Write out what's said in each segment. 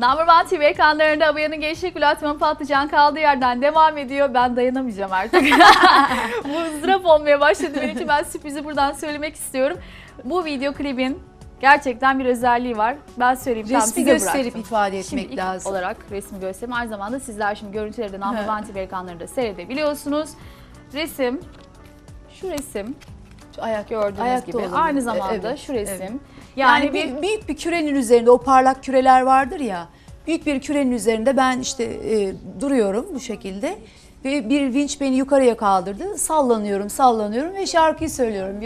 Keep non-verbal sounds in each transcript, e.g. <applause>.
Number One TV ekranlarında Abaya'nın Gençlik Platformu Patlıcan kaldığı yerden devam ediyor. Ben dayanamayacağım artık. <laughs> Bu ızdırap olmaya başladı benim için. Ben sürprizi buradan söylemek istiyorum. Bu video klibin gerçekten bir özelliği var. Ben söyleyeyim. Resmi gösterip bıraktım. ifade Şimdi etmek ilk lazım. olarak resmi göstereyim. Aynı zamanda sizler şimdi görüntüleri de Number. One TV ekranlarında seyredebiliyorsunuz. Resim, şu resim Şu ayak gördüğünüz Ayakta gibi. olabilir. Aynı zamanda Evet, şu resim. evet. Yani, Yani, bir büyük bir kürenin üzerinde o parlak küreler vardır ya. Büyük bir kürenin üzerinde ben işte e, duruyorum bu şekilde. Ve bir vinç beni yukarıya kaldırdı. Sallanıyorum, sallanıyorum ve şarkıyı söylüyorum.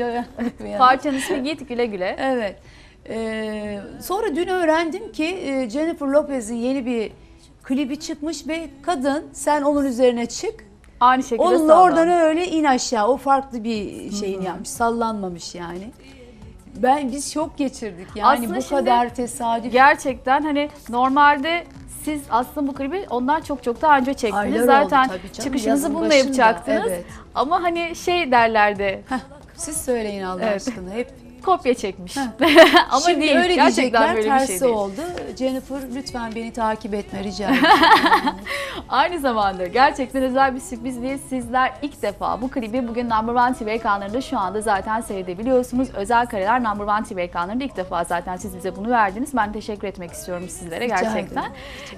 <laughs> Parçanın ismi Git Güle Güle. Evet. Ee, sonra dün öğrendim ki e, Jennifer Lopez'in yeni bir klibi çıkmış ve kadın sen onun üzerine çık. Aynı şekilde Onunla sallan. oradan öyle in aşağı. O farklı bir şeyini yapmış. Sallanmamış yani. Ben biz şok geçirdik. Yani Aslında bu şimdi kadar tesadüf. Gerçekten hani normalde siz aslında bu klibi ondan çok çok daha önce çektiniz. Aylar oldu Zaten tabii canım, çıkışınızı bununla başında, yapacaktınız. evet. Ama hani şey derlerdi. Siz söyleyin Allah Evet. aşkına. Hep Kopya çekmiş. <laughs> Ama Şimdi değil. öyle gerçekten diyecekler böyle bir tersi şey değil. oldu. Jennifer lütfen beni takip etme rica <laughs> ederim. Aynı zamanda gerçekten özel bir sürpriz diye sizler ilk defa bu klibi bugün Number One TV ekranlarında şu anda zaten seyredebiliyorsunuz. Özel kareler Number One TV ekranlarında ilk defa zaten siz bize bunu verdiniz. Ben teşekkür etmek istiyorum sizlere Rica gerçekten.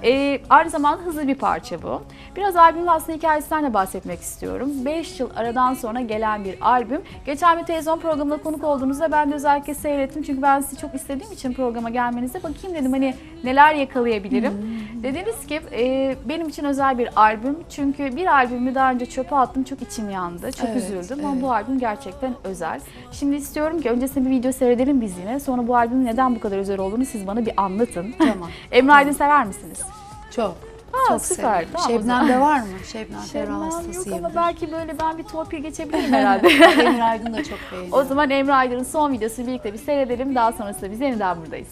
Ee, aynı zamanda hızlı bir parça bu. Biraz albümün aslında hikayesinden de bahsetmek istiyorum. 5 yıl aradan sonra gelen bir albüm. Geçen bir televizyon programına konuk olduğunuzda ben de özellikle seyrettim. Çünkü ben sizi çok istediğim için programa gelmenize bakayım dedim hani neler yakalayabilirim. Hmm. Dediniz ki e, benim için özel bir albüm. Çünkü bir albümü daha önce çöpe attım. Çok içim yandı. Çok Evet, üzüldüm ama evet. bu albüm gerçekten özel. Şimdi istiyorum ki öncesinde bir video seyredelim biz yine. Sonra bu albümün neden bu kadar özel olduğunu siz bana bir anlatın. Tamam. <laughs> Emre Aydın sever misiniz? Çok. Aa, çok süper, severim. tamam o zaman. Şebnem'de var mı? Şebnem Ferah Şebnem yok ama belki böyle ben bir torpil geçebilirim <laughs> herhalde. Emir Aydın da çok beğeniyor. o zaman Emre Aydın'ın son videosunu birlikte bir seyredelim. Daha sonrasında biz yeniden buradayız.